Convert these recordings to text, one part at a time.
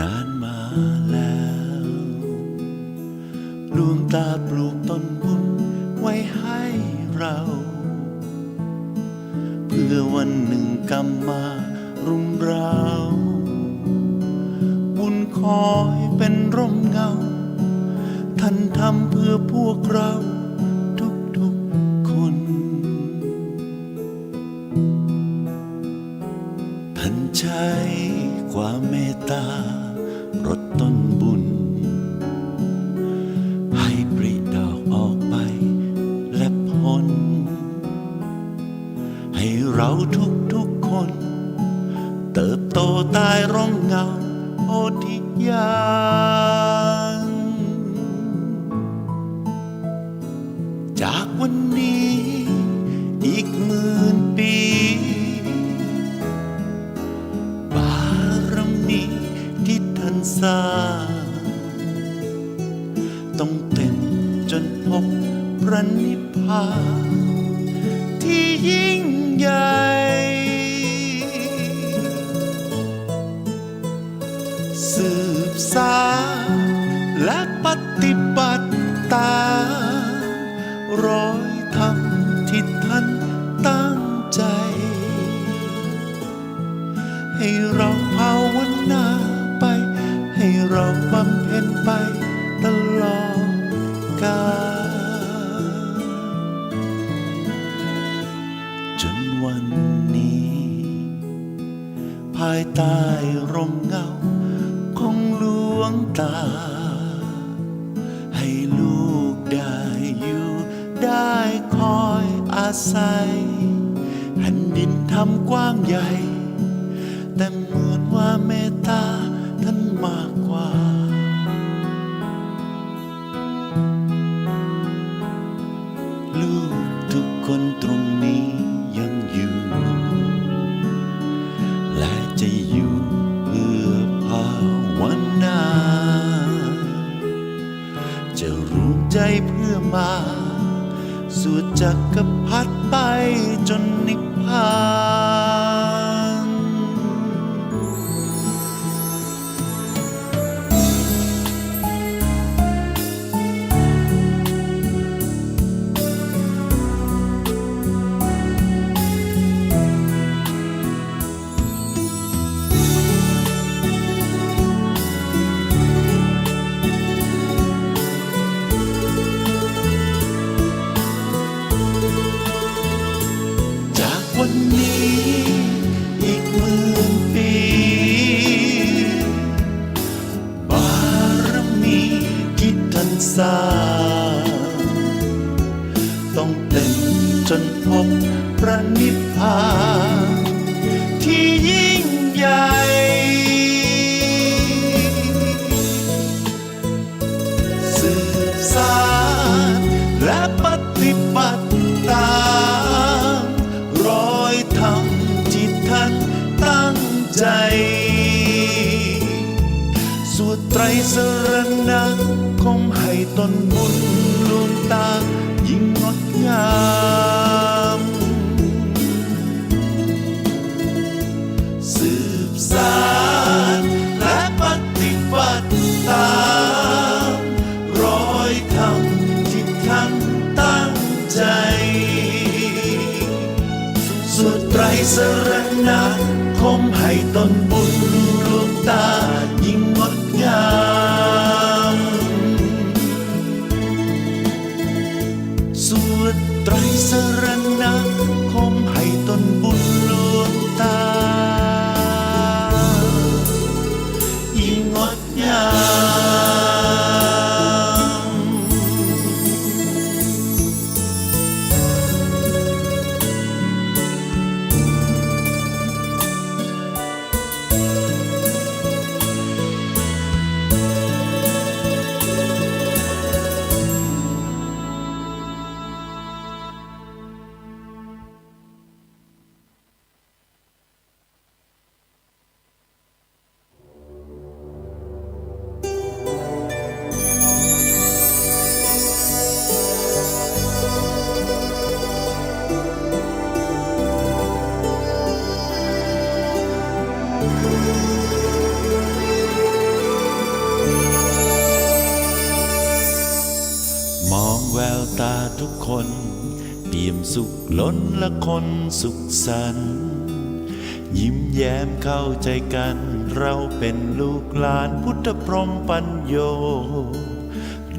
นานมาแล้วดวงตาปลูกต้นบุญไว้ให้เรา เพื่อวันหนึ่งกำมารุ่งราบุญคอยเป็นร่มเงา ท่านทำเพื่อพวกเราทุกๆคน ท่านใช้ความเมตตา รถต้นบุญ ให้ปริดอกออกไปและพ้น ให้เราทุกๆคน เติบโตใต้ร่มเงาโพธิญา ซาต้องเต็มจนพบพระนิพพานาศัยแผ่นดินทำกว้างใหญ่ แต่เหมือนว่าเมตตาท่านมากกว่า ลูกทุกคนตรงนี้ยังอยู่ และจะอยู่เพื่อภาวนาจะรู้ใจเพื่อมา สุดจักรพัดไปจนนิพพาน สรณะคมให้ตนบุญลวงตายิ่งงดงามสืบสานและปฏิบัติตามรอยธรรมที่ท่านตั้งใจสุดไตรสรณะคมให้ตนบุญดวงตา มองแววตาทุกคน เปี่ยมสุขล้นและคนสุขสันต์ยิ้มแย้มเข้าใจกัน เราเป็นลูกหลานพุทธพรหมปัญโย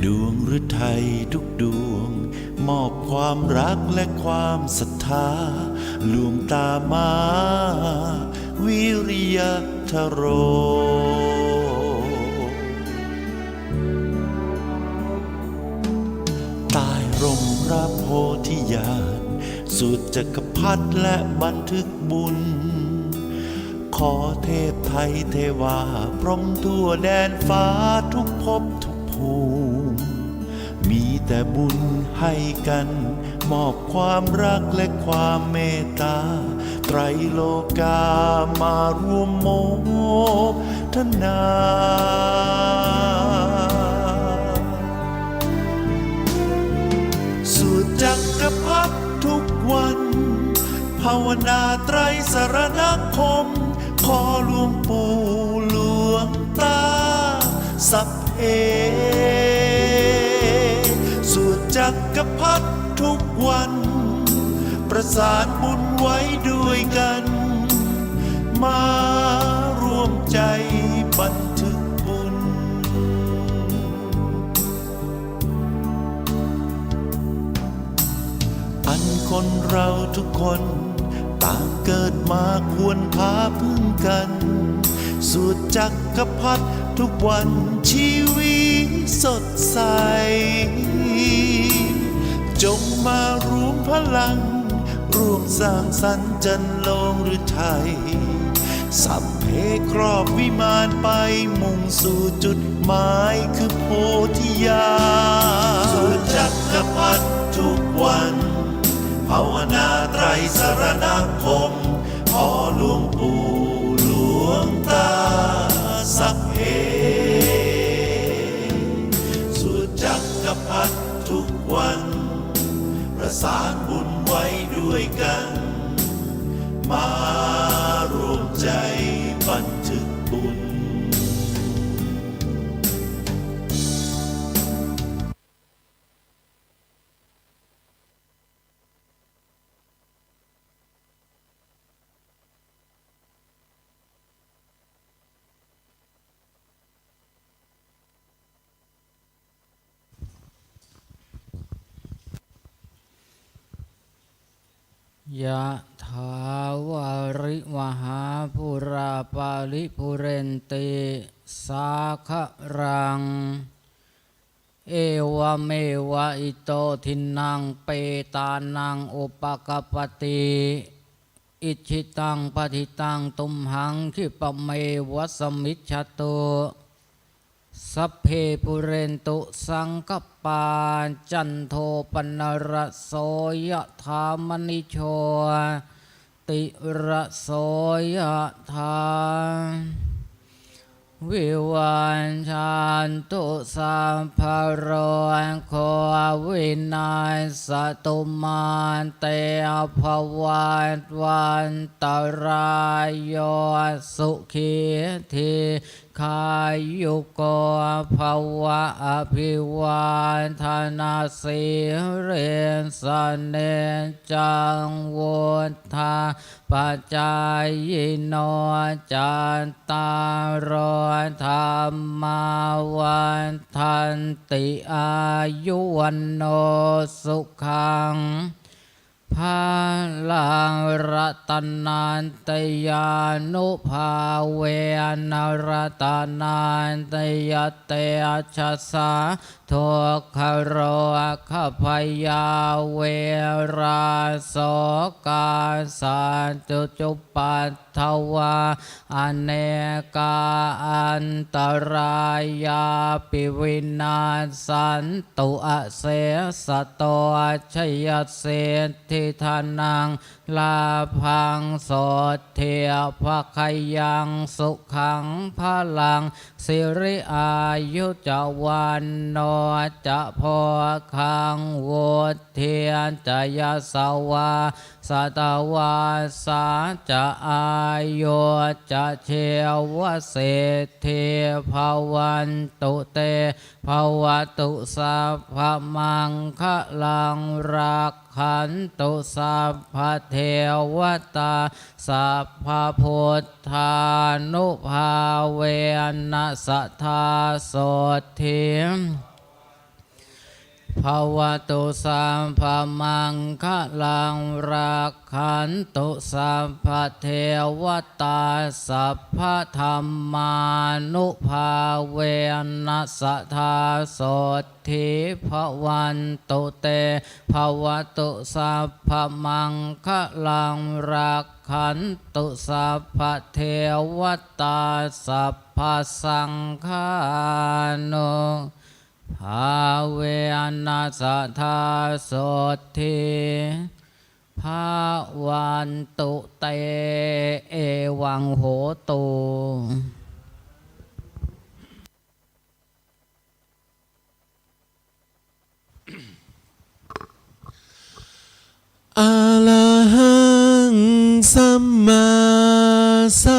ดวงหรือไทยทุกดวง มอบความรักและความศรัทธาลวงตามา วิริยทโร ร่มพระโพธิญาณสุดจักรพรรดิและบันทึกบุญ ขอเทพไทยเทวา พรหมทั่วแดนฟ้าทุกภพทุกภูมิ มีแต่บุญให้กัน มอบความรักและความเมตตา ไตรโลกามารวมโมทนา นาไตรสรณคม ขอหลวงปู่หลวงตา สัพเพสู่จักรพรรดิทุกวัน ประสานบุญไว้ด้วยกัน มาร่วมใจบันทึกบุญ อันคนเราทุกคน ต่างเกิดมาควรพาพึ่งกันสุดจักรพรรดิทุกวันชีวิตสดใส จงมารวมพลัง ร่วมสร้างสรรค์จันโลงหรือไทย สัพเพครอบวิมานไปมุ่งสู่จุดหมายคือโพธิญาณสุดจักกรพรรดิทุกวัน ภาวนาไตรสรณคมขอหลวงปู่หลวงตาสักเพสุดจักกรพัดทุกวัน ประสานบุญไว้ด้วยกัน มารวมใจ ยะถาวาริวหาปุราปาลิปุเรนติสาครัง เอวเมวะอิโตทินังเปตานังอุปกปปติอิชิตังปฏิตังตุมหังคิปเมวัสมิจฉตุ สัพเพปุเรนตุสังกปาจันโทปนรโสยธามณิโชติระโสยธาวิวันชันตุสัมภโรโควินัยสตุมาเตอภวันวันตรายโยสุขีทีขายุโกภวะอภิวันธนาสิเรนสเนจังวุธาปัจจายโนจันตารโอธรรมาวันทันติอายุวันโนสุขัง พาลังรัตนันตยานุภาเวนรัตนันตยเตชะสาทุกขโรขพยาเวราโสกาสันตุจุปัตถวาอเนกาอันตรายาปิวินาสันตุอเสสะโตชยเสทิทานัง ลาพังโสเทียภคยังสุขังพลัง สิริอายุจวันโนจะพอคังโวเทียนจยาสวาสตวาสาจะอายุจะเชวเศรษฐีภาวันตุเตภาวตุสัพพมังคะลังรักขันตุสัพพเทวตาสัพพพุทธานุภาเวนัสทธาโสทิม ภาวตุสัมภมังคะลังรักขันตุสัพพเทวตาสัพพธรรมานุภาเวนัสธาโสทิภวันตุเตภาวตุสัพพมังคะลังรักขันตุสัพพเทวตาสัพพสังฆานุ ภาเวนัสธาโสทิภาวันตุเต เอวังโหตุอะระหังสัมมาสั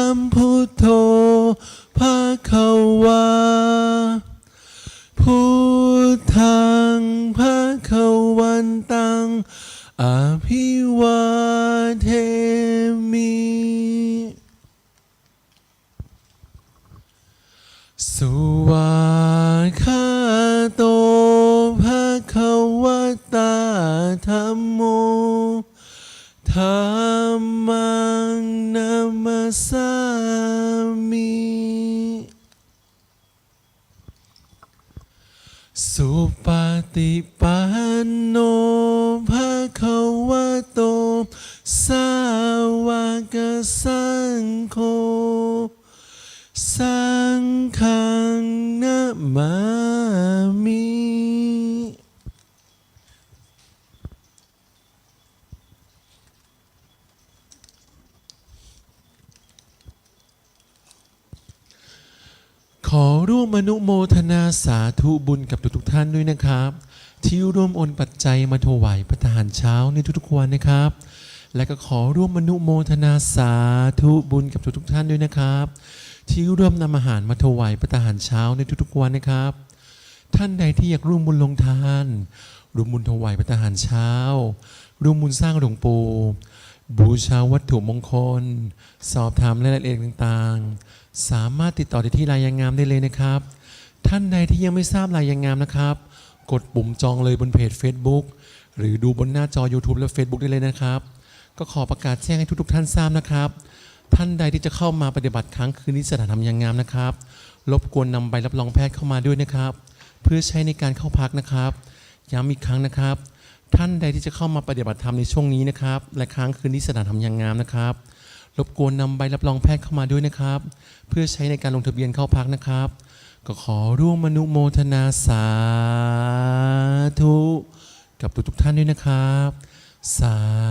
สุปฏิปันโนภะคะวะโต สาวกสังโฆ สังฆังนะมามิ ขอร่วม อนุโมทนาสาธุบุญกับทุกๆท่านด้วยนะครับ ที่ร่วมโอนปัจจัยมาถวายพระทหารเช้าในทุกๆวันนะครับ และก็ขอร่วมอนุโมทนาสาธุบุญกับทุกๆท่านด้วยนะครับ ที่ร่วมนำอาหารมาถวายพระทหารเช้าในทุกๆวันนะครับ ท่านใดที่อยากร่วมบุญลงทานร่วมบุญถวายพระทหารเช้า ร่วมบุญสร้างหลวงปู่บูชาวัตถุมงคล สอบถามรายละเอียดต่างๆ สามารถติดต่อได้ที่รายยังงามได้เลยนะครับ ท่านใดที่ยังไม่ทราบรายยังงามนะครับ กดปุ่มจองเลยบนเพจ Facebook หรือดูบนหน้าจอ YouTube และ Facebook ได้เลยนะครับ ก็ขอประกาศแจ้งให้ทุกๆท่านทราบนะครับ ท่านใดที่จะเข้ามาปฏิบัติครั้งคืนนี้สถานธรรมยังงามนะครับ รบกวนนำใบรับรองแพทย์เข้ามาด้วยนะครับ เพื่อใช้ในการเข้าพักนะครับ ย้ำอีกครั้งนะครับ ท่านใดที่จะเข้ามาปฏิบัติธรรมในช่วงนี้นะครับ และค้างคืนที่สถานธรรมยังงามนะครับ รบกวนนำใบรับรองแพทย์เข้ามาด้วยนะครับ เพื่อใช้ในการลงทะเบียนเข้าพักนะครับ ก็ขอร่วมมนุโมทนาสาธุ กับทุกทุกท่านด้วยนะครับ สาธุ